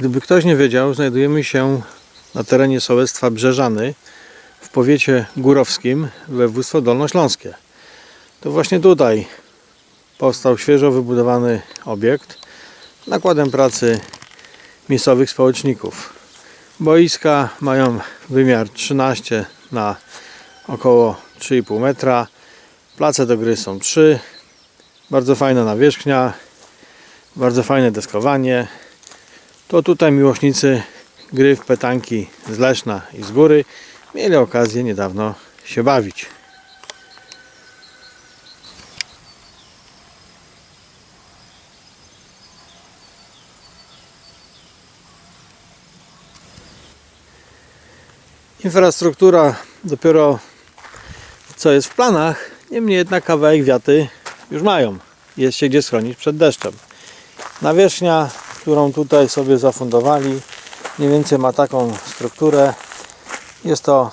Gdyby ktoś nie wiedział, znajdujemy się na terenie sołectwa Brzeżany w powiecie górowskim województwo dolnośląskie. To właśnie tutaj powstał świeżo wybudowany obiekt nakładem pracy miejscowych społeczników. Boiska mają wymiar 13 na około 3,5 metra. Place do gry są 3. Bardzo fajna nawierzchnia. Bardzo fajne deskowanie. To tutaj miłośnicy gry w petanki z Leszna i z góry mieli okazję niedawno się bawić. Infrastruktura dopiero co jest w planach, niemniej jednak kawałek wiaty już mają. Jest się gdzie schronić przed deszczem. Nawierzchnia, którą tutaj sobie zafundowali, mniej więcej ma taką strukturę. Jest to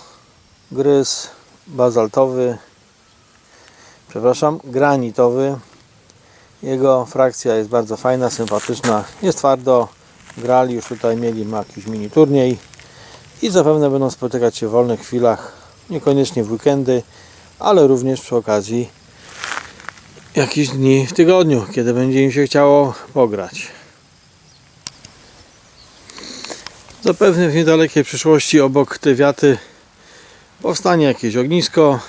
gryz bazaltowy, przepraszam, granitowy. Jego frakcja jest bardzo fajna, sympatyczna. Jest twardo. Grali już tutaj, mieli jakiś mini turniej i zapewne będą spotykać się w wolnych chwilach, niekoniecznie w weekendy, ale również przy okazji jakichś dni w tygodniu, kiedy będzie im się chciało pograć. Zapewne w niedalekiej przyszłości obok tej wiaty powstanie jakieś ognisko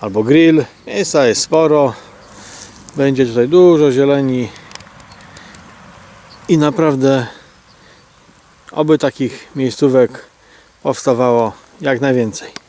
albo grill. Miejsca jest sporo. Będzie tutaj dużo zieleni i naprawdę oby takich miejscówek powstawało jak najwięcej.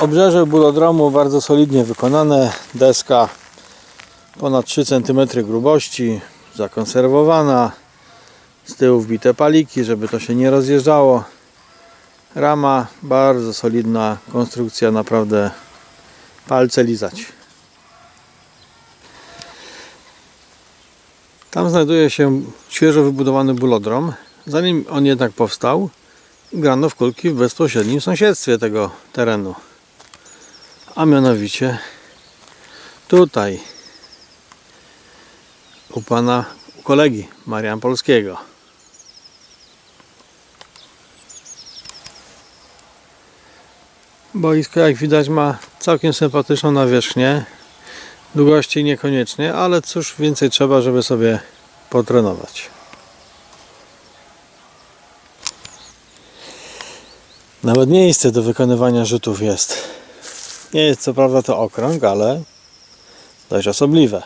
Obrzeże bulodromu bardzo solidnie wykonane. Deska ponad 3 cm grubości, zakonserwowana. Z tyłu wbite paliki, żeby to się nie rozjeżdżało. Rama bardzo solidna, konstrukcja naprawdę palce lizać. Tam znajduje się świeżo wybudowany bulodrom. Zanim on jednak powstał, grano w kulki w bezpośrednim sąsiedztwie tego terenu a mianowicie tutaj u pana u kolegi Marian Polskiego. Boisko jak widać ma całkiem sympatyczną nawierzchnię. Długości niekoniecznie, ale cóż więcej trzeba, żeby sobie potrenować. Nawet miejsce do wykonywania rzutów jest. Nie jest co prawda to okrąg, ale dość osobliwe.